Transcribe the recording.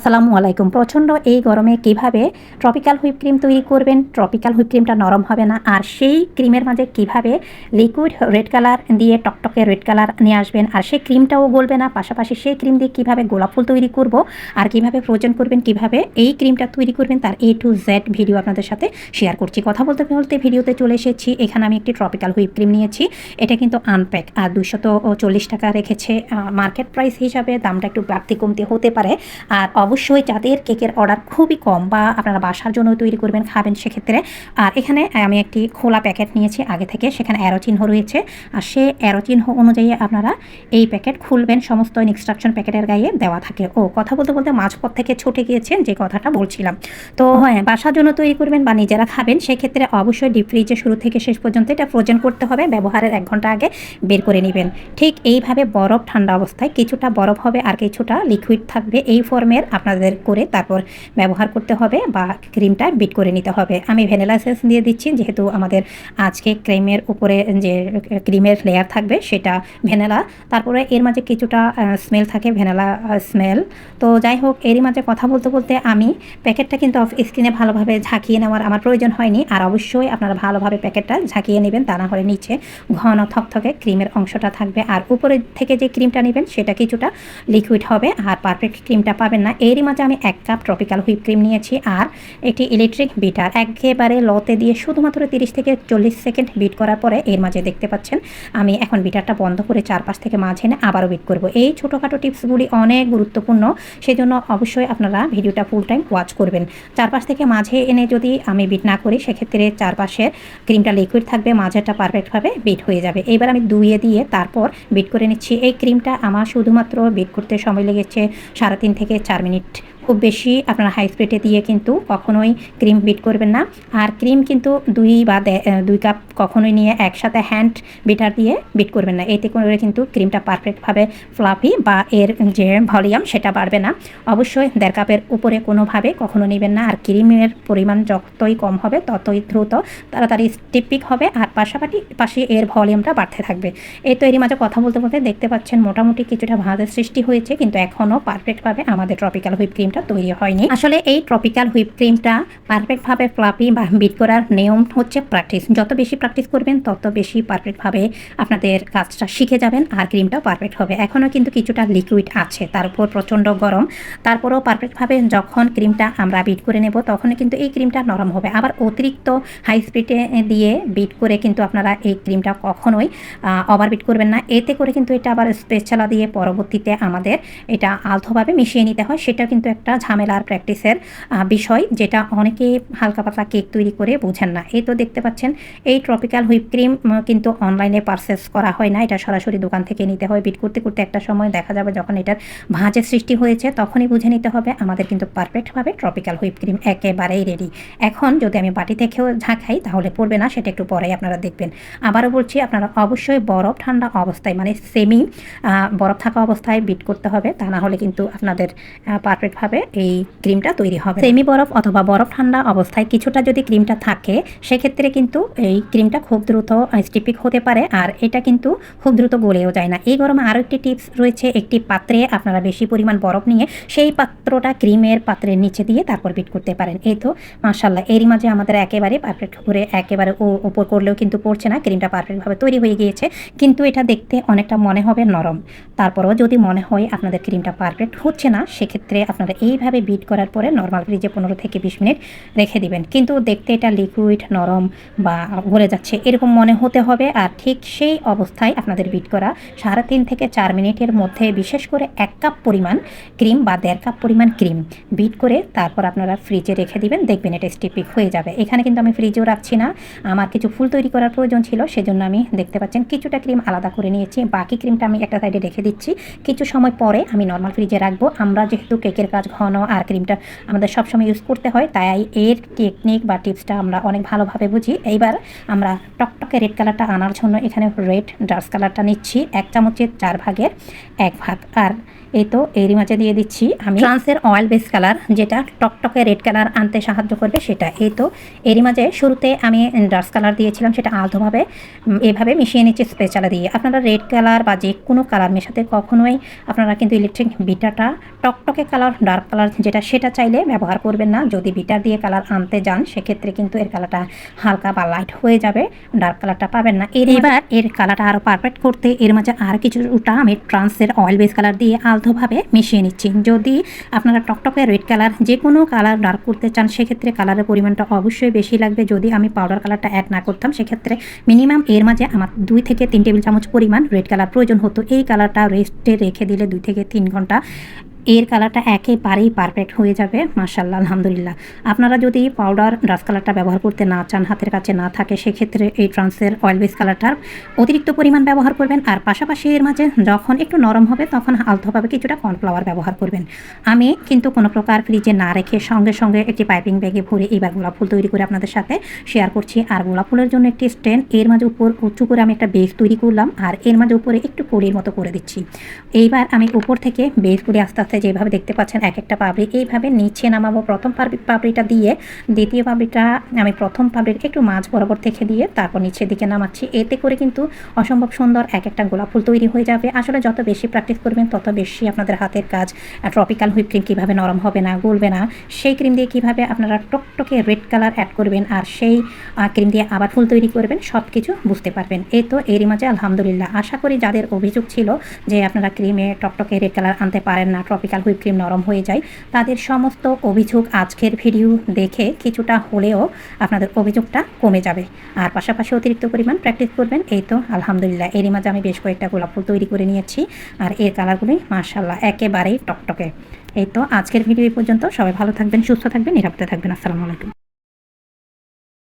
আসসালামু আলাইকুম। প্রচণ্ড এই গরমে কীভাবে ট্রপিক্যাল হুইপ ক্রিম তৈরি করবেন? ট্রপিক্যাল হুইপ ক্রিমটা নরম হবে না। আর সেই ক্রিমের মাঝে কীভাবে লিকুইড রেড কালার দিয়ে টকটকে রেড কালার নিয়ে আসবেন? আর সেই ক্রিমটাও গলবে না। পাশাপাশি সেই ক্রিম দিয়ে কীভাবে গোলাপ ফুল তৈরি করব? আর কীভাবে ফ্রোজেন করবেন? কীভাবে এই ক্রিমটা তৈরি করবেন? তার এ টু জেড ভিডিও আপনাদের সাথে শেয়ার করছি। কথা বলতে বলতে ভিডিওতে চলে এসেছি। এখানে আমি একটি ট্রপিক্যাল হুইপ ক্রিম নিয়েছি। এটা কিন্তু আনপ্যাক আর দুশত চল্লিশ টাকা রেখেছে মার্কেট প্রাইস হিসাবে। দামটা একটু বাড়তি কমতে হতে পারে। আর অবশ্যই যাদের কেকের অর্ডার খুবই কম বা আপনারা বাসার জন্য তৈরি করবেন খাবেন সেক্ষেত্রে। আর এখানে আমি একটি খোলা প্যাকেট নিয়েছি আগে থেকে সেখানে অ্যারো চিহ্ন রয়েছে। আর সে অ্যারো চিহ্ন অনুযায়ী আপনারা এই প্যাকেট খুলবেন সমস্ত ইনস্ট্রাকশন প্যাকেটের গায়ে দেওয়া থাকে। ও কথা বলতে বলতে মাঝপথ থেকে ছুটে গিয়েছেন যে কথাটা বলছিলাম। তো হ্যাঁ। বাসার জন্য তৈরি করবেন বা নিজেরা খাবেন সেক্ষেত্রে অবশ্যই ডিপ ফ্রিজে শুরু থেকে শেষ পর্যন্ত এটা ফ্রোজেন করতে হবে। ব্যবহারের এক ঘণ্টা আগে বের করে নেবেন। ঠিক এইভাবে বরফ ঠান্ডা অবস্থায় কিছুটা বরফ হবে আর কিছুটা লিকুইড থাকবে এই ফর্মের আপনাদের করে তারপর ব্যবহার করতে হবে বা ক্রিমটা বিট করে নিতে হবে। আমি ভ্যানিলা এসেন্স দিয়ে দিচ্ছি, যেহেতু আমাদের আজকে ক্রিমের উপরে যে ক্রিমের লেয়ার থাকবে সেটা ভ্যানিলা। তারপরে এর মাঝে কিছুটা স্মেল থাকে, ভ্যানিলা স্মেল তো যাই হোক, এরই মাঝে কথা বলতে বলতে আমি প্যাকেটটা কিন্তু অফ স্ক্রিনে ভালোভাবে ঝাঁকিয়ে নেওয়ার আমার প্রয়োজন হয়নি। আর অবশ্যই আপনারা ভালোভাবে প্যাকেটটা ঝাঁকিয়ে নেবেন, তা না হলে নিচে ঘন থকথকে ক্রিমের অংশটা থাকবে। আর উপরে থেকে যে ক্রিমটা নেবেন, সেটা কিছুটা লিকুইড হবে। আর পারফেক্ট ক্রিমটা পাবেন না। এরই মাঝে আমি এক কাপ ট্রপিক্যাল হুইপ ক্রিম নিয়েছি আর একটি ইলেকট্রিক বিটার একেবারে লতে দিয়ে শুধুমাত্র তিরিশ থেকে চল্লিশ সেকেন্ড বিট করার পরে এর মাঝে দেখতে পাচ্ছেন, আমি এখন বিটারটা বন্ধ করে চারপাশ থেকে মাঝে এনে আবারও বিট করব। এই ছোটোখাটো টিপসগুলি অনেক গুরুত্বপূর্ণ সেই জন্য অবশ্যই আপনারা ভিডিওটা ফুল টাইম ওয়াচ করবেন। চারপাশ থেকে মাঝে এনে যদি আমি বিট না করি, সেক্ষেত্রে চারপাশে ক্রিমটা লিকুইড থাকবে মাঝেটা পারফেক্টভাবে বিট হয়ে যাবে। এবার আমি দুইয়ে দিয়ে তারপর বিট করে নিচ্ছি। এই ক্রিমটা আমার শুধুমাত্র বিট করতে সময় লেগেছে সাড়ে তিন থেকে চার মিনিট night. খুব বেশি আপনারা হাই স্পিডে দিয়ে কিন্তু কখনোই ক্রিম বিট করবেন না। আর ক্রিম কিন্তু দুই বা দুই কাপ কখনোই নিয়ে একসাথে হ্যান্ড বিটার দিয়ে বিট করবেন না। এতে করে কিন্তু ক্রিমটা পারফেক্টভাবে ফ্লাফি বা এর যে ভলিউম সেটা বাড়বে না। অবশ্যই দেড় কাপের উপরে কোনোভাবে কখনো নেবেন না। আর ক্রিমের পরিমাণ যতই কম হবে, ততই দ্রুত তাড়াতাড়ি স্টিপিক হবে। আর পাশাপাশি, পাশে এর ভলিউমটা বাড়তে থাকবে। এই তো এরই মাঝে কথা বলতে বলতে দেখতে পাচ্ছেন মোটামুটি কিছুটা ভাঁজের সৃষ্টি হয়েছে। কিন্তু এখনও পারফেক্টভাবে আমাদের ট্রপিক্যাল হুইপ ক্রিমটা ক্রিমটা তৈরি হয়নি। আসলে এই ট্রপিক্যাল হুইপ ক্রিমটা পারফেক্টভাবে ফ্লাপি বা বিট করার নিয়ম হচ্ছে প্র্যাকটিস যত বেশি প্র্যাকটিস করবেন, তত বেশি পারফেক্টভাবে আপনাদের কাজটা শিখে যাবেন আর ক্রিমটা পারফেক্ট হবে। এখনও কিন্তু কিছুটা লিকুইড আছে, তার উপর প্রচণ্ড গরম। তারপরেও পারফেক্টভাবে যখন ক্রিমটা আমরা বিট করে নেব তখন কিন্তু এই ক্রিমটা নরম হবে। আবার অতিরিক্ত হাই স্পিডে দিয়ে বিট করে কিন্তু আপনারা এই ক্রিমটা কখনোই ওভার বিট করবেন না। এতে করে কিন্তু এটা আবার স্পেশালা দিয়ে পরবর্তীতে আমাদের এটা আলতোভাবে মিশিয়ে নিতে হয়। সেটা কিন্তু একটা একটা ঝামেলার প্র্যাকটিসের বিষয় যেটা অনেকে হালকা পাতলা কেক তৈরি করে বোঝেন না। এই তো দেখতে পাচ্ছেন, এই ট্রপিক্যাল হুইপ ক্রিম কিন্তু অনলাইনে পারচেস করা হয় না। এটা সরাসরি দোকান থেকে নিতে হয়। বিট করতে করতে একটা সময় দেখা যাবে যখন এটার ভাঁজের সৃষ্টি হয়েছে, তখনই বুঝে নিতে হবে। আমাদের কিন্তু পারফেক্টভাবে ট্রপিক্যাল হুইপ ক্রিম একেবারেই রেডি এখন যদি আমি বাটি থেকেও ঝাঁকাই তাহলে পড়বে না, সেটা একটু পরেই আপনারা দেখবেন। আবারও বলছি, আপনারা অবশ্যই বরফ ঠান্ডা অবস্থায় মানে সেমি বরফ থাকা অবস্থায় বিট করতে হবে। তা না হলে কিন্তু আপনাদের পারফেক্টভাবে এই ক্রিমটা তৈরি হবে। সেমি বরফ অথবা বরফ ঠান্ডা অবস্থায় কিছুটা যদি ক্রিমটা থাকে, সেক্ষেত্রে কিন্তু এই ক্রিমটা খুব দ্রুত স্টিপিক হতে পারে আর এটা কিন্তু খুব দ্রুত গলেও যায় না। এই গরমে আরও একটি টিপস রয়েছে, একটি পাত্রে আপনারা বেশি পরিমাণ বরফ নিয়ে সেই পাত্রটা ক্রিমের পাত্রের নিচে দিয়ে তারপর বিট করতে পারেন। এই তো মার্শাল্লাহ এরই মাঝে আমাদের একেবারে পারফেক্ট করে, একেবারে ও ওপর করলেও কিন্তু পড়ছে না, ক্রিমটা পারফেক্টভাবে তৈরি হয়ে গিয়েছে, কিন্তু এটা দেখতে অনেকটা মনে হবে নরম। তারপরও যদি মনে হয় আপনাদের ক্রিমটা পারফেক্ট হচ্ছে না, সেক্ষেত্রে আপনারা এইভাবে বিট করার পরে নর্মাল ফ্রিজে পনেরো থেকে বিশ মিনিট রেখে দিবেন। কিন্তু দেখতে এটা লিকুইড নরম বা গলে যাচ্ছে এরকম মনে হতে হবে। আর ঠিক সেই অবস্থায় আপনাদের বিট করা সাড়ে তিন থেকে চার মিনিটের মধ্যে বিশেষ করে এক কাপ পরিমাণ ক্রিম বা দেড় কাপ পরিমাণ ক্রিম বিট করে তারপর আপনারা ফ্রিজে রেখে দিবেন। দেখবেন এটা স্টিপিক হয়ে যাবে। এখানে কিন্তু আমি ফ্রিজেও রাখছি না। আমার কিছু ফুল তৈরি করার প্রয়োজন ছিল, সেজন্য আমি দেখতে পাচ্ছেন কিছুটা ক্রিম আলাদা করে নিয়েছি। বাকি ক্রিমটা আমি একটা সাইডে রেখে দিচ্ছি। কিছু সময় পরে আমি নর্মাল ফ্রিজে রাখব। আমরা যেহেতু কেকের কাজ ঘন আর ক্রিমটা আমাদের সবসময় ইউজ করতে হয়, তাই এর টেকনিক বা টিপসটা আমরা অনেক ভালোভাবে বুঝি। এইবার আমরা টকটকে রেড কালারটা আনার জন্য এখানে রেড ডার্ক কালারটা নিচ্ছি, এক চামচের চার ভাগের এক ভাগ। আর এই তো এরই মাঝে দিয়ে দিচ্ছি আমি ট্রান্সের অয়েল বেস কালার যেটা টকটকে রেড কালার আনতে সাহায্য করবে সেটা। এই তো এরই মাঝে শুরুতে আমি ডার্ক কালার দিয়েছিলাম, সেটা আলতোভাবে এভাবে মিশিয়ে নিচ্ছি স্পেশালা দিয়ে। আপনারা রেড কালার বা যে কোনো কালার মেশাতে কখনোই আপনারা কিন্তু ইলেকট্রিক বিটাটা টকটকে কালার ডার্ক ডার্ক কালার যেটা সেটা চাইলে ব্যবহার করবেন না। যদি বিটার দিয়ে কালার আনতে যান সেক্ষেত্রে কিন্তু এর কালারটা হালকা বা লাইট হয়ে যাবে ডার্ক কালারটা পাবেন না। এর এবার এর কালারটা আরও পারফেক্ট করতে এর মাঝে আর কিছু কিছুটা আমি ট্রান্সের অয়েল বেস কালার দিয়ে আলতোভাবে মিশিয়ে নিচ্ছি। যদি আপনারা টকটকে রেড কালার যে কোনো কালার ডার্ক করতে চান সেক্ষেত্রে কালারের পরিমাণটা অবশ্যই বেশি লাগবে। যদি আমি পাউডার কালারটা অ্যাড না করতাম সেক্ষেত্রে মিনিমাম এর মাঝে আমার দুই থেকে তিন টেবিল চামচ পরিমাণ রেড কালার প্রয়োজন হতো। এই কালারটা রেস্টে রেখে দিলে দুই থেকে তিন ঘণ্টা এর কালারটা একেবারেই পারফেক্ট হয়ে যাবে মার্শাল্লাহ আলহামদুলিল্লাহ। আপনারা যদি পাউডার ডাস্ট কালারটা ব্যবহার করতে না চান, হাতের কাছে না থাকে, সেক্ষেত্রে এই ট্রান্সের অয়েল বেস কালারটার অতিরিক্ত পরিমাণ ব্যবহার করবেন। আর পাশাপাশি এর মাঝে যখন একটু নরম হবে, তখন আলতোভাবে কিছুটা কর্নফ্লাওয়ার ব্যবহার করবেন। আমি কিন্তু কোনো প্রকার ফ্রিজে না রেখে সঙ্গে সঙ্গে একটি পাইপিং ব্যাগে ভরে এইবার গোলাপ ফুল তৈরি করে আপনাদের সাথে শেয়ার করছি। আর গোলাপ ফুলের জন্য একটি স্ট্যান্ড এর মাঝে উপর উঁচু করে আমি একটা বেস তৈরি করলাম। আর এর মাঝে উপরে একটু কড়ির মতো করে দিচ্ছি। এইবার আমি উপর থেকে বেস করে আস্তে আস্তে যেভাবে দেখতে পাচ্ছেন এক একটা পাবড়ি, এইভাবে নিচে নামাবো প্রথম পাবড়ি- পাবড়িটা দিয়ে দ্বিতীয় পাবড়িটা আমি প্রথম পাবড়ির একটু মাঝ বরাবর থেকে দিয়ে তারপর নিচের দিকে নামাচ্ছি। এতে করে কিন্তু অসম্ভব সুন্দর এক একটা গোলাপ ফুল তৈরি হয়ে যাবে। আসলে যত বেশি প্র্যাকটিস করবেন, তত বেশি আপনাদের হাতের কাজ ট্রপিক্যাল হুইপ ক্রিম কীভাবে নরম হবে না, গলবে না, সেই ক্রিম দিয়ে কীভাবে আপনারা টকটকে রেড কালার অ্যাড করবেন আর সেই ক্রিম দিয়ে আবার ফুল তৈরি করবেন সব কিছু বুঝতে পারবেন। এই তো এরই মাঝে আলহামদুলিল্লাহ। আশা করি যাদের অভিযোগ ছিল যে আপনারা ক্রিমে টকটকে রেড কালার আনতে পারেন না ট্রপিক্যাল হুইপ ক্রিম নরম হয়ে যায়। তাদের সমস্ত অভিযোগ আজকের ভিডিও দেখে কিছুটা হলেও আপনাদের অভিযোগটা কমে যাবে। আর পাশাপাশি অতিরিক্ত পরিমাণ প্র্যাকটিস করবেন, এই তো আলহামদুলিল্লাহ। এরই মাঝে আমি বেশ কয়েকটা গোলাপ ফুল তৈরি করে নিয়েছি, আর এর কালারগুলি মার্শাল্লাহ একেবারেই টকটকে। এই তো আজকের ভিডিও এই পর্যন্ত। সবাই ভালো থাকবেন, সুস্থ থাকবেন, নিরাপদে থাকবেন। আসসালামু আলাইকুম।